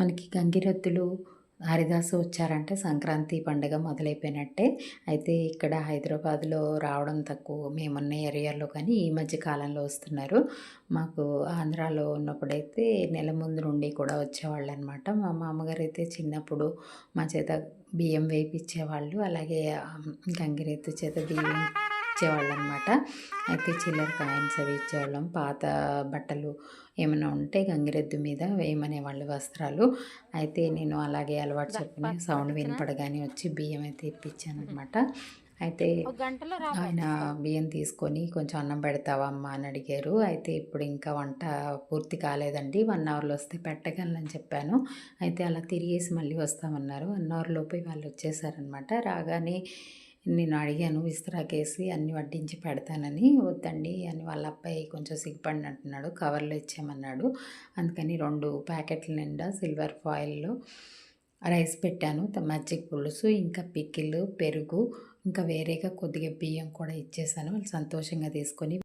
మనకి గంగిరెద్దులు హరిదాసు వచ్చారంటే సంక్రాంతి పండుగ మొదలైపోయినట్టే. అయితే ఇక్కడ హైదరాబాద్లో రావడం తక్కువ. మేమున్న ఏరియాలో కానీ ఈ మధ్య కాలంలో వస్తున్నారు. మాకు ఆంధ్రాలో ఉన్నప్పుడైతే నెల ముందు నుండి కూడా వచ్చేవాళ్ళు అనమాట మా మామగారు అయితే చిన్నప్పుడు మా చేత బియ్యం వేయించేవాళ్ళు అలాగే గంగిరెద్దు చేత బియ్యం ఇచ్చేవాళ్ళు అనమాట అయితే చిల్లర కాయిన్స్ అవి ఇచ్చేవాళ్ళం. పాత బట్టలు ఏమైనా ఉంటే గంగిరెద్దు మీద వేయమనేవాళ్ళు వస్త్రాలు. అయితే నేను అలాగే అలవాటు చెప్పిన సౌండ్ వినపడగానే వచ్చి బియ్యం అయితే ఇప్పించాను అనమాట అయితే ఆయన బియ్యం తీసుకొని కొంచెం అన్నం పెడతావా అమ్మ అని అడిగారు. అయితే ఇప్పుడు ఇంకా వంట పూర్తి కాలేదండి. వన్ అవర్లో వస్తే పెట్టగలనని చెప్పాను. అయితే అలా తిరిగేసి మళ్ళీ వస్తామన్నారు. వన్ అవర్ లోపు వాళ్ళు వచ్చేసారనమాట రాగానే నేను అడిగాను విస్తరాకేసి అన్ని వడ్డించి పెడతానని వద్దండి అని వాళ్ళ అబ్బాయి కొంచెం సిగ్గుపడినట్టున్నాడు కవర్లో ఇచ్చామన్నాడు అందుకని రెండు ప్యాకెట్ల నిండా సిల్వర్ ఫాయిల్లో రైస్ పెట్టాను. మజ్జిగ పులుసు ఇంకా పికిల్ పెరుగు ఇంకా వేరేగా కొద్దిగా బియ్యం కూడా ఇచ్చేసాను. వాళ్ళు సంతోషంగా తీసుకొని